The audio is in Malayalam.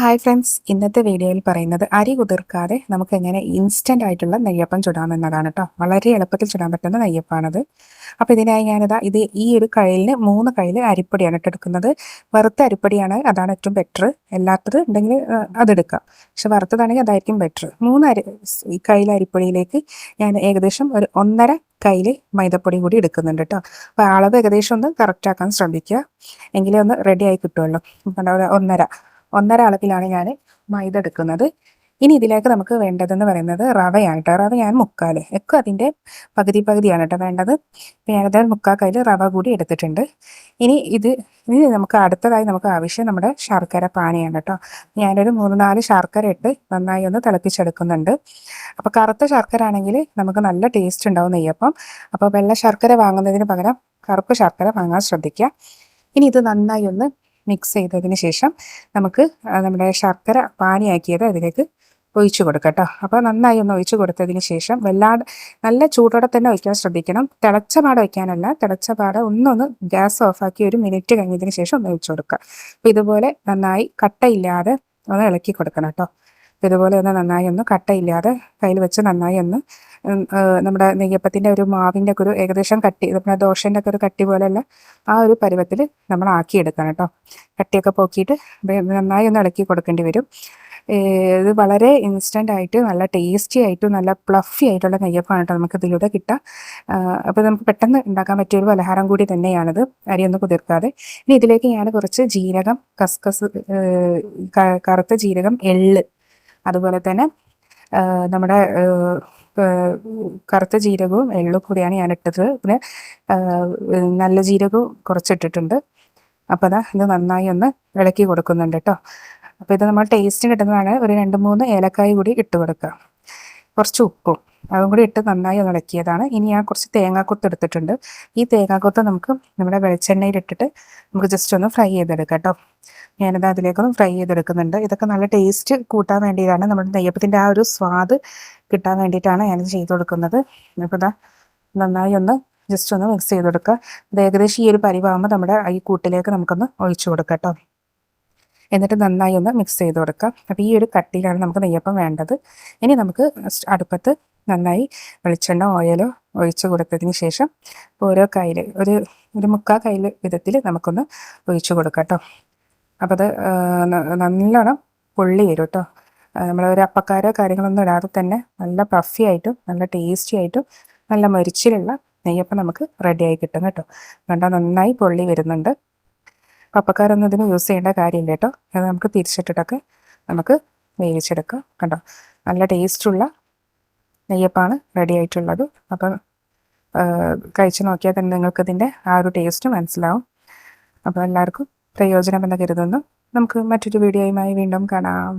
ഹായ് ഫ്രണ്ട്സ് ഇന്നത്തെ വീഡിയോയിൽ പറയുന്നത് അരി കുതിർക്കാതെ നമുക്ക് എങ്ങനെ ഇൻസ്റ്റന്റ് ആയിട്ടുള്ള നെയ്യപ്പം ചുടാമെന്നതാണ് കേട്ടോ വളരെ എളുപ്പത്തിൽ ചുടാൻ പറ്റുന്ന നെയ്യപ്പാണത്. അപ്പോൾ ഇതിനായി ഞാനിതാ ഇത് ഈ ഒരു കയ്യിലിന് മൂന്ന് കയ്യിൽ അരിപ്പൊടിയാണ് ഇട്ടെടുക്കുന്നത്. വറുത്ത അരിപ്പൊടിയാണ് അതാണ് ഏറ്റവും ബെറ്റർ എല്ലാത്തത് ഉണ്ടെങ്കിൽ അതെടുക്കാം. പക്ഷെ വറുത്തതാണെങ്കിൽ അതായിരിക്കും ബെറ്റർ മൂന്ന് അരി ഈ കയ്യിൽ അരിപ്പൊടിയിലേക്ക് ഞാൻ ഏകദേശം ഒരു ഒന്നര കയ്യിൽ മൈദപ്പൊടിയും കൂടി എടുക്കുന്നുണ്ട് കേട്ടോ അപ്പോൾ അളവ് ഏകദേശം ഒന്ന് കറക്റ്റ് ആക്കാൻ ശ്രമിക്കുക. എങ്കിലേ ഒന്ന് റെഡി ആയി കിട്ടുമല്ലോ ഒന്നര. ഒന്നര അളവിലാണ് ഞാൻ മൈദ എടുക്കുന്നത് ഇനി ഇതിലേക്ക് നമുക്ക് വേണ്ടതെന്ന് പറയുന്നത് റവയാണ് കേട്ടോ. റവ ഞാൻ മുക്കാൽ ഒക്കെ അതിന്റെ പകുതി പകുതിയാണ് കേട്ടോ വേണ്ടത്. ഏകദേശം മുക്കാൽ കയ്യിൽ റവ കൂടി എടുത്തിട്ടുണ്ട്. ഇനി ഇത് ഇനി നമുക്ക് അടുത്തതായി നമുക്ക് ആവശ്യം നമ്മുടെ ശർക്കര പാനിയാണ് കേട്ടോ. ഞാനൊരു മൂന്ന് നാല് ശർക്കര ഇട്ട് നന്നായി ഒന്ന് തിളപ്പിച്ചെടുക്കുന്നുണ്ട്. അപ്പോൾ കറുത്ത ശർക്കര ആണെങ്കിൽ നമുക്ക് നല്ല ടേസ്റ്റ് ഉണ്ടാവും നെയ്യപ്പം. അപ്പോൾ വെള്ള ശർക്കര വാങ്ങുന്നതിന് പകരം കറുപ്പ് ശർക്കര വാങ്ങാൻ ശ്രദ്ധിക്കുക. ഇനി ഇത് നന്നായി ഒന്ന് മിക്സ് ചെയ്തതിന് ശേഷം നമുക്ക് നമ്മുടെ ശർക്കര പാനിയാക്കിയത് അതിലേക്ക് ഒഴിച്ചു കൊടുക്കാം കേട്ടോ അപ്പോൾ നന്നായി ഒന്ന് ഒഴിച്ചു കൊടുത്തതിന് ശേഷം വല്ലാതെ നല്ല ചൂടോടെ തന്നെ ഒഴിക്കാൻ ശ്രദ്ധിക്കണം. തിളച്ച പാട വയ്ക്കാനല്ല തിളച്ച പാട ഒന്നൊന്ന് ഗ്യാസ് ഓഫാക്കി ഒരു മിനിറ്റ് കഴിഞ്ഞതിന് ശേഷം ഒന്ന് ഒഴിച്ചു കൊടുക്കുക. അപ്പോൾ ഇതുപോലെ നന്നായി കട്ടയില്ലാതെ ഒന്ന് ഇളക്കി കൊടുക്കണം കേട്ടോ ഇതുപോലെ ഒന്ന് നന്നായി ഒന്ന് കട്ടയില്ലാതെ കയ്യിൽ വെച്ച് നന്നായി ഒന്ന് നമ്മുടെ നെയ്യപ്പത്തിന്റെ ഒരു മാവിന്റെ ഒക്കെ ഒരു ഏകദേശം കട്ടി നമ്മുടെ ദോശന്റെ ഒക്കെ ഒരു കട്ടി പോലെയുള്ള ആ ഒരു പരുവത്തിൽ നമ്മൾ ആക്കിയെടുക്കണം കേട്ടോ. കട്ടിയൊക്കെ പോക്കിയിട്ട് നന്നായി ഒന്ന് ഇളക്കി കൊടുക്കേണ്ടി വരും. ഇത് വളരെ ഇൻസ്റ്റന്റ് ആയിട്ട് നല്ല ടേസ്റ്റി ആയിട്ടും നല്ല പ്ലഫി ആയിട്ടുള്ള നെയ്യപ്പമാണ് കേട്ടോ നമുക്ക് ഇതിലൂടെ കിട്ടുക. അപ്പോൾ നമുക്ക് പെട്ടെന്ന് ഉണ്ടാക്കാൻ പറ്റിയ ഒരു പലഹാരം കൂടി തന്നെയാണിത്. അരിയൊന്നും കുതിർക്കാതെ. ഇനി ഇതിലേക്ക് ഞാൻ കുറച്ച് ജീരകം കസ്കസ് കറുത്ത ജീരകം എള്ള് അതുപോലെ തന്നെ നമ്മുടെ കറുത്ത ജീരകവും എള്ളും കൂടിയാണ് ഞാൻ ഇട്ടത്. പിന്നെ നല്ല ജീരകവും കുറച്ചിട്ടിട്ടുണ്ട്. അപ്പോൾ അതാ ഇത് നന്നായി ഒന്ന് ഇളക്കി കൊടുക്കുന്നുണ്ട് കേട്ടോ അപ്പോൾ ഇത് നമ്മൾ ടേസ്റ്റ് കിട്ടുന്നതാണ് ഒരു രണ്ട് മൂന്ന് ഏലക്കായ കൂടി ഇട്ട് കൊടുക്കുക. കുറച്ച് ഉപ്പും. അതും കൂടി ഇട്ട് നന്നായി ഒന്ന് ഇളക്കിയതാണ്. ഇനി ഞാൻ കുറച്ച് തേങ്ങാക്കൊത്ത് എടുത്തിട്ടുണ്ട്. ഈ തേങ്ങാക്കൊത്ത് നമുക്ക് നമ്മുടെ വെളിച്ചെണ്ണയിൽ ഇട്ടിട്ട് നമുക്ക് ജസ്റ്റ് ഒന്ന് ഫ്രൈ ചെയ്തെടുക്കാം കേട്ടോ. ഞാനത് അതിലേക്കൊന്ന് ഫ്രൈ ചെയ്തെടുക്കുന്നുണ്ട്. ഇതൊക്കെ നല്ല ടേസ്റ്റ് കൂട്ടാൻ വേണ്ടിയിട്ടാണ് നമ്മുടെ നെയ്യപ്പത്തിന്റെ ആ ഒരു സ്വാദ് കിട്ടാൻ വേണ്ടിയിട്ടാണ് ഞാനിത് ചെയ്ത് കൊടുക്കുന്നത്. ഇപ്പോൾ നന്നായി ഒന്ന് ജസ്റ്റ് ഒന്ന് മിക്സ് ചെയ്ത് കൊടുക്കുക അത് ഏകദേശം ഈ ഒരു പരിവാകുമ്പോൾ നമ്മുടെ ഈ കൂട്ടിലേക്ക് നമുക്കൊന്ന് ഒഴിച്ചു കൊടുക്കാം കേട്ടോ. എന്നിട്ട് നന്നായി ഒന്ന് മിക്സ് ചെയ്ത് കൊടുക്കുക അപ്പോൾ ഈ ഒരു കട്ടിയിലാണ് നമുക്ക് നെയ്യപ്പം വേണ്ടത്. ഇനി നമുക്ക് അടുപ്പത്ത് നന്നായി വെളിച്ചെണ്ണ ഓയിലോ ഒഴിച്ച് കൊടുത്തതിന് ശേഷം ഓരോ കയ്യിൽ ഒരു ഒരു മുക്കാൽ കയ്യിൽ വിധത്തിൽ നമുക്കൊന്ന് ഒഴിച്ചു കൊടുക്കാം കേട്ടോ അപ്പോൾ അത് നല്ലോണം പൊള്ളി വരും കേട്ടോ നമ്മൾ ഒരു അപ്പക്കാരോ കാര്യങ്ങളൊന്നും ഇടാതെ തന്നെ നല്ല പഫി ആയിട്ടും നല്ല ടേസ്റ്റി ആയിട്ടും നല്ല മരിച്ചിലുള്ള നെയ്യപ്പം നമുക്ക് റെഡിയായി കിട്ടും കേട്ടോ. കണ്ടാൽ നന്നായി പൊള്ളി വരുന്നുണ്ട്. പപ്പക്കാരൊന്നും ഇതിന് യൂസ് ചെയ്യേണ്ട കാര്യമില്ല കേട്ടോ അത് നമുക്ക് തിരിച്ചിട്ടിട്ടൊക്കെ നമുക്ക് വേവിച്ചെടുക്കാം കണ്ടോ? നല്ല ടേസ്റ്റുള്ള നെയ്യപ്പാണ് റെഡി ആയിട്ടുള്ളത്. അപ്പം കഴിച്ചു നോക്കിയാൽ തന്നെ നിങ്ങൾക്കിതിന്റെ ആ ഒരു ടേസ്റ്റ് മനസ്സിലാവും. അപ്പോൾ എല്ലാവർക്കും പ്രയോജനമെന്ന് കരുതുന്നു. നമുക്ക് മറ്റൊരു വീഡിയോയുമായി വീണ്ടും കാണാം.